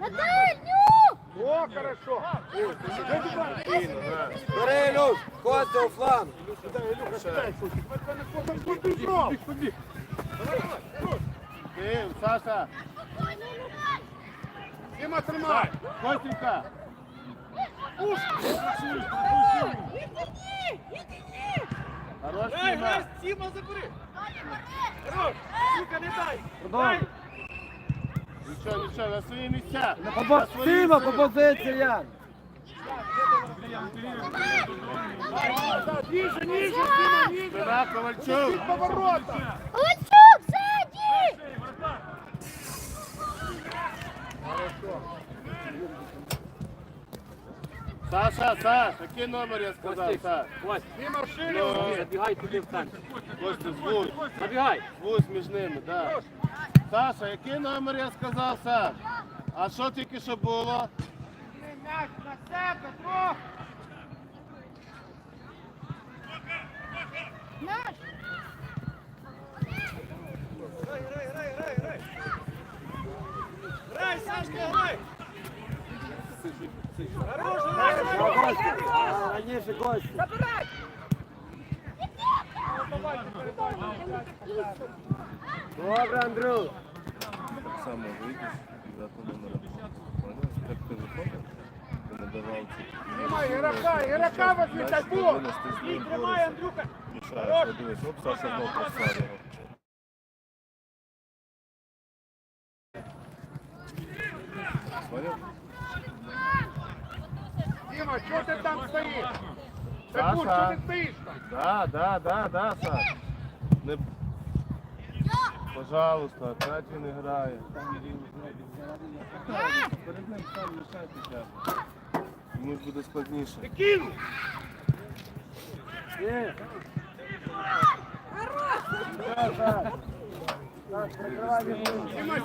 На! О, хорошо. Бери, Ілюш, ходьте у фланг. Київ, Саша. Діма, тримай. Костенька. Хорош, Грай, грай, Тіма. Тіма, забери! Хорош! Сука, не дай! Продовжуй. Нічого, нічого, на свої місця. По На по- свої Тима, по місця. Ніже, ніже, Тіма, ніже. Спина, Ковальчук. поворота. Ковальчук, сзади! Саша, Саш, який номер я сказав, Саш? Ось, Тіма, Ну, забігай туди в центр. Костя, звуй. Забігай! Звусь між ними, так. Саша, який номер я сказав, Саш? А що тільки що було? Наш! Грай, грай, грай, грай, грай! Грай, Сашка, грай! Хорош, грай, грай! Костя, раніше Костя. Добре, Андрюх. Так само вийдеш і дати номер. Поняв? Як ти виходив, ти надавав ці... Тримай, Ігрока, Ігрока возьми, Знаєш, так ти було. винес, ти з Стій, ним тримай, борешся. Андрюха! Мішаєш, подивись, оп, Саша знов послав його. Поняв? Діма, що ти там стоїш? Саша. Секунд, що ти стоїш там? Да, да, да, да, Саш. Не... Пожалуйста, опять він не грає. Перед ним сам мішайтеся. Йому буде складніше. Діма,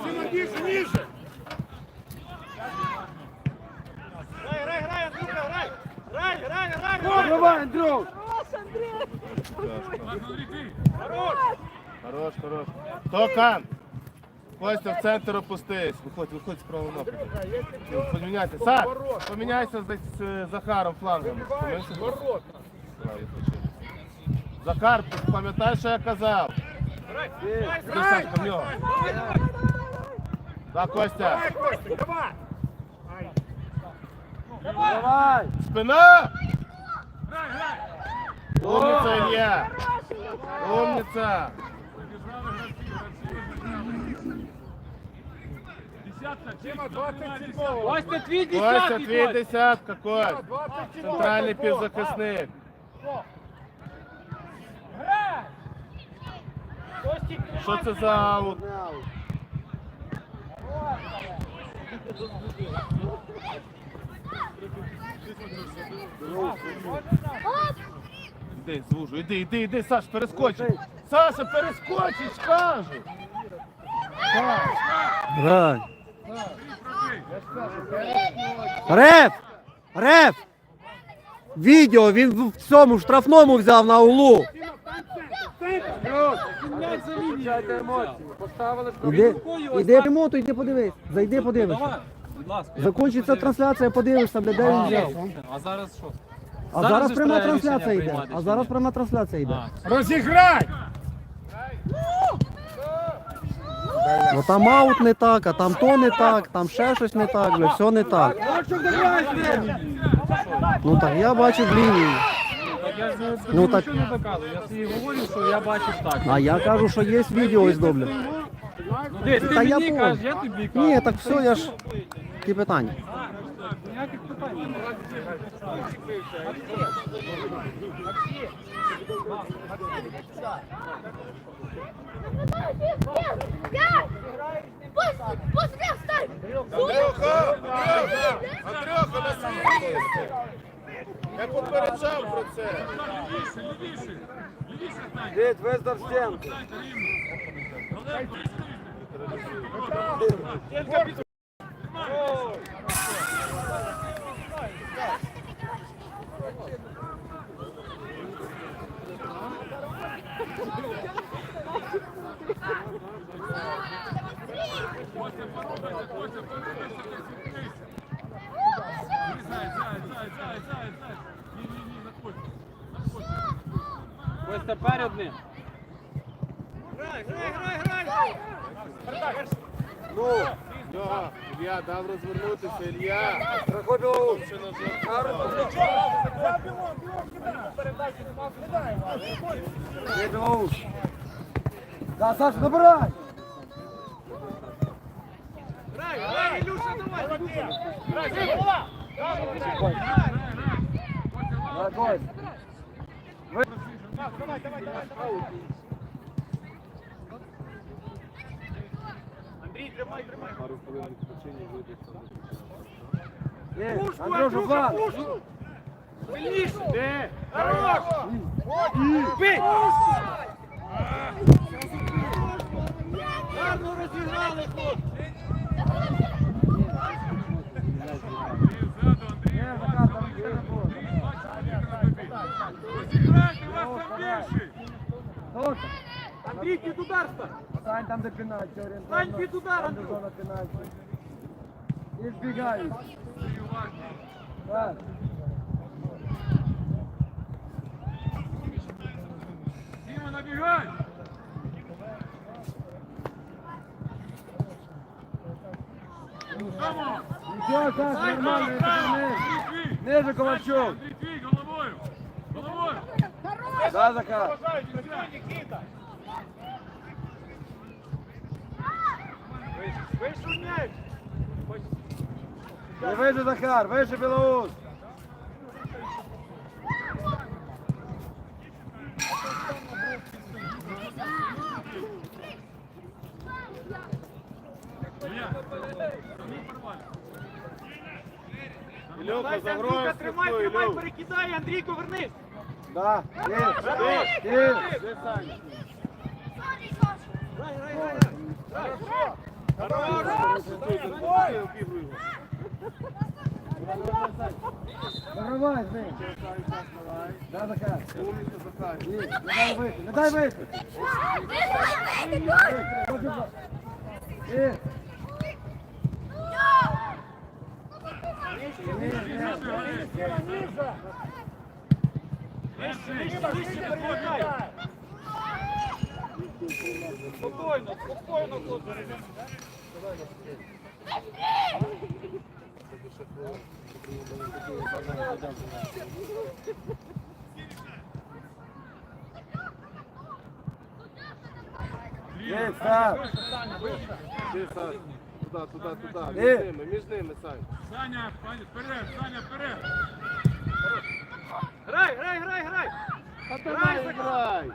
Діма, ніже, ніже. Грай, грай, грай, Андрюха, грай! Грай, грай, грай! Давай, Андрюх. Тяжко. Хорош! Хорош, хорош. Токан. Костя в центр опустись. Виходь, виходь з правого напрямку. Поміняйся. Саш, поміняйся з, з Захаром флангом. Да. Захар, пам'ятаєш, що я казав? Грай! Ні. Грай, Іди, Сашка, нього. Да, Костя. Давай. Спина! Умниця, Илья! Умниця! Костя, твій Костя, десятий, твій Костя! десятка, Кость. Центральний півзахисник. Костік, Що це за аут? Іди, звужу, іди, іди, іди, Саш, перескочи. Саша, перескочить, кажу. Грай. Реф! Реф! Відео він в цьому штрафному взяв на углу. Іди, іди ремонту, іди подивись. Зайди подивишся. Закінчиться трансляція, подивишся, бля, де він взяв. А зараз що? А Зараз зараз пряма трансляція йде. А зараз пряма трансляція йде. Розіграй! Ну там аут не так, а там то не так, там ще щось не так, бля, все не так. Ну так я бачу лінію. Так я ж не Ну, так- нічого не доказую. Я собі говорю, що я бачив так. А я кажу, що є відео із добля. Ну, десь ти Та я мені понял. кажеш, я тобі кажу. Ні, так все, я ж. Ті питання? Андрюха! Андрюха! Андрюха, на своє! Я попереджав про це. Дід, виздав стінку перед ним. Грай, грай, грай, грай! Ну, Йога, Ілья, дав розвернутися, Ілья. Назад. Да, Саш, набирай! Грай, грай, Ілюша, давай! Грай, грай, гола! Давай, Давай, давай, давай, Андрій, тримай, тримай! Пару хвилин відпочинення вийде Пушку, Андрюша, Андрюха, пушку! Сильніше! Де? Хорош! Бий! Гарно розіграли, хлопці! Тока, Андрій, під удар стань! Стань там, де пенальті, орієнтовно. Стань під удар, Там, де зона пенальті. І збігають. Так. Діма, набігай! Нічого, Саш, нормально, не піднімись. Ниже, Ковальчук. Андрій, твій, головою! Головою! Да, Захар. Вийшов м'яч! Не вище, Захар, вище Білоус. Ілюха, Дай, за Андрюха, тримай, тримай, перекидай, Андрійко, вернись! Да, є, є. Де Саня? Грай, грай, грай, грай! Хорош! Запусти, обігруй його. Загравай з ним. Да, Захар. Не дай вийти, не дай вийти. Є. Нижче перекидай! Спокійно, спокійно, хлопці! Є, Саш. Сань? Туди, туди, туди. Між ними, між ними, Сань. Саня, Саня, вперед, Саня, вперед! Грай, грай, грай, грай! Грай, давай грай.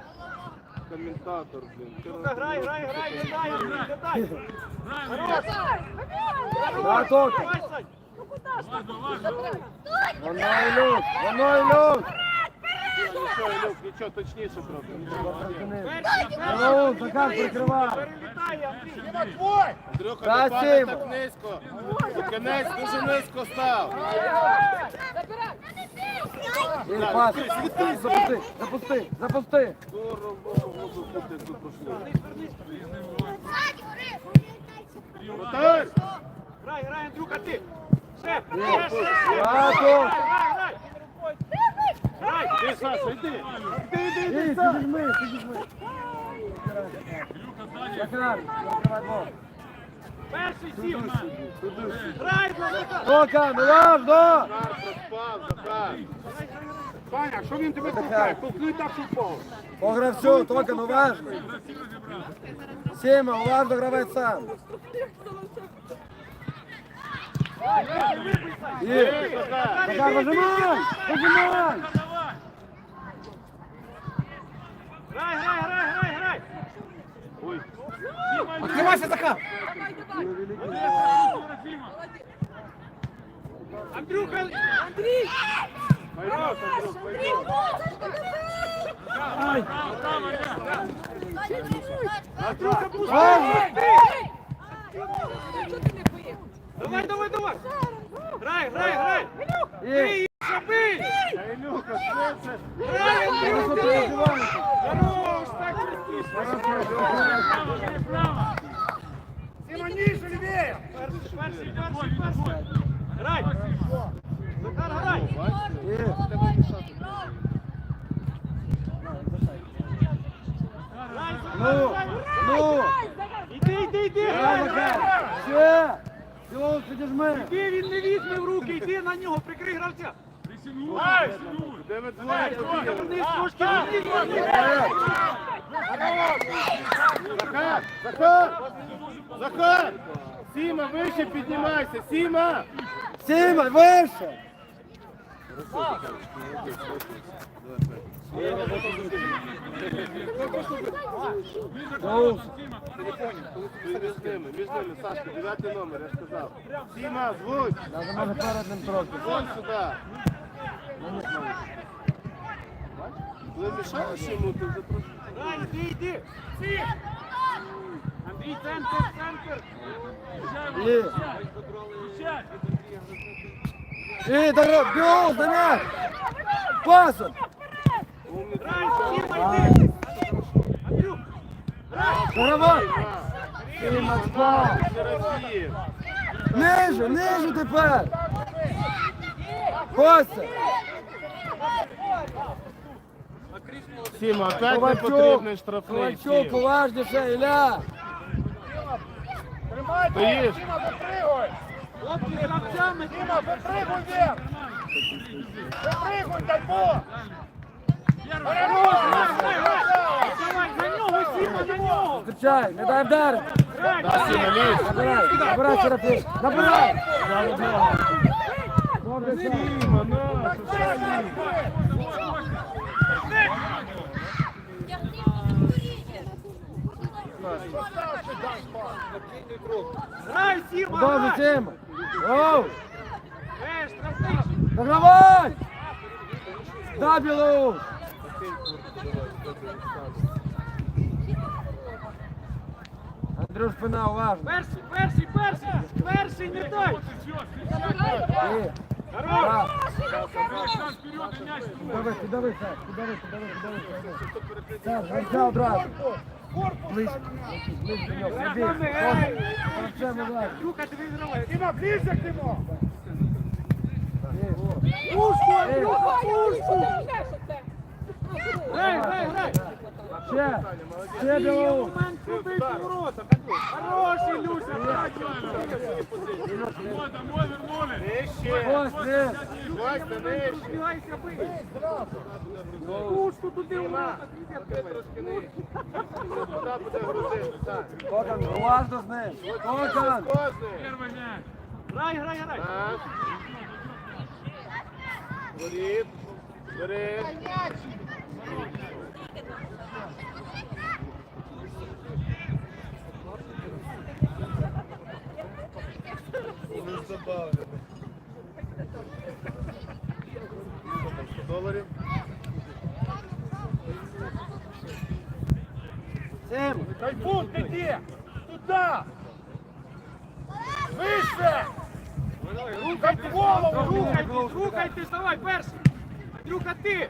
Коментатор, блін. Сука, грай, грай, грай, не дай, не дай! Грай, Да, Тока. Давай, Сань! важно, важно! Воно Ілюк, воно Ілюк. Нічого, Ілюх, нічого, точніше. Нічого. Перший, перший! Перелітай, Андрій! Андрюха, не падай так низько. Кінець дуже низько став. Є, пас. Запусти, запусти, запусти. Грай, грай, Андрюха, ти! Ще, ще! А, Грай, то. грай, грай! Грай! Ти, Саша, йди. Є, підіжми, підіжми. Захар, закривай двох. Перший сів! Грай, Захар! Тока, не важно. Захар проспав, Захар. Що він тебе Захар. Толкни так, впав. По гравцю, Тока, ну важно. Сіма, уважно гравець сам. Захар, вижимай, вижимай. Грай, грай, грай, грай, грай! Ой, Відкривайся, Захар. Андрюха! Андрій! Хайрос, Андрюх, хайрос. Андрюха, пусти! Ай! Давай, давай, давай! Грай, грай, грай! Є. Бий, забий! Ілюха, що це? Андрюха! Хорош, так крутіше! Право! Сіма, ніже, лівіше! Перший, перший, перший. Грай! Захар, грай! Ну, ну. Іди, іди, іди! Грай, Захар. Ще. Його підіжми. Іди, він не візьме в руки, йди на нього, прикрий гравця! Захар! Захар! Захар! Сіма, вище піднімайся! Сіма! Сіма, вище. Між ними, між ними, Сашка, дев'ятий номер, я ж сказав. Сіма, звуть! Даже може перед ним трохи. Вон сюди! Ви мішаєш йому, ти вже трошки... Іди, іди! Всі! Андрій, центр, центр! Є. Включай. Дорог, бігом, за. Пасом. Грай, Сіма, йди! Андрюк! Грай! Давай. Сіма, спав. Ниже, ниже тепер. Костя. Сіма, опять не Ковальчук. потрібний штрафний. Ковальчук, Сім. поважніше, Ілля. Стоїш? Хлопці, з гравцями! Грай, грай, грай! Давай, на нього, Сіма, на нього! Зустрічай, не дай вдарити. Да, Сіма, лізь! Набирай, набирай, Серафім. Набирай. Добре, Серафім. Сіма, на! Грай, Сіма, Добре, грай! Сіма. Оу. Е! Давай. Да, Білоус. Андрюш, спина, уважно. Перший, перший, перший! Перший, не дай! Є. Хорош! Так. Шаг вперед и мяч твой. Давай, підави, Саш, підави, підави, підави, підави. Саш, гравця одразу. Ближче, ближче до нього, не бій. Ногами, ей! Люка, ти вигравай! Дима, ближе к нему! Є. Пушку, Ей. Андрюха, пушку! Грай, грай, грай! Момент пробити ворота! Хороший, Люся! Нижче! Костя, нижче! Пушку туди в ворота! Трошки нижче. Куди буде грузити? Кокан, уважно з ним. Кокан. Грай, грай, грай! Так. Воріт. Доларів. Тайфун, ти де? Туда! Вище! Рухайте голову! Рухайтесь, рухайтесь, давай, перший! Андрюха, ти!